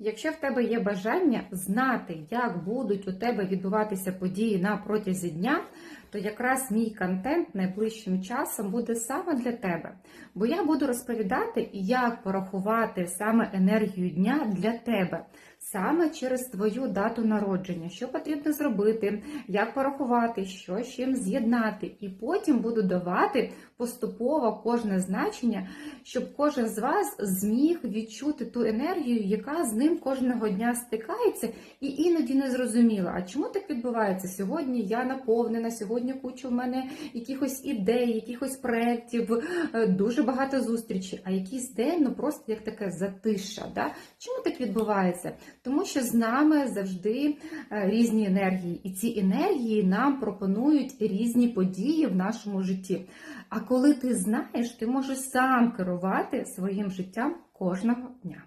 Якщо в тебе є бажання знати, як будуть у тебе відбуватися події на протязі дня, то якраз мій контент найближчим часом буде саме для тебе. Бо я буду розповідати, як порахувати саме енергію дня для тебе, саме через твою дату народження, що потрібно зробити, як порахувати, що з чим з'єднати. І потім буду давати поступово кожне значення, щоб кожен з вас зміг відчути ту енергію, яка з ним кожного дня стикається, і іноді не зрозуміла, а чому так відбувається? Сьогодні я наповнена, сьогодні куча в мене якихось ідей, якихось проєктів, е, дуже багато зустрічей, а якийсь день ну просто як таке затиша. Да? Чому так відбувається? Тому що з нами завжди е, різні енергії, і ці енергії нам пропонують різні події в нашому житті. А коли ти знаєш, ти можеш сам керувати своїм життям кожного дня.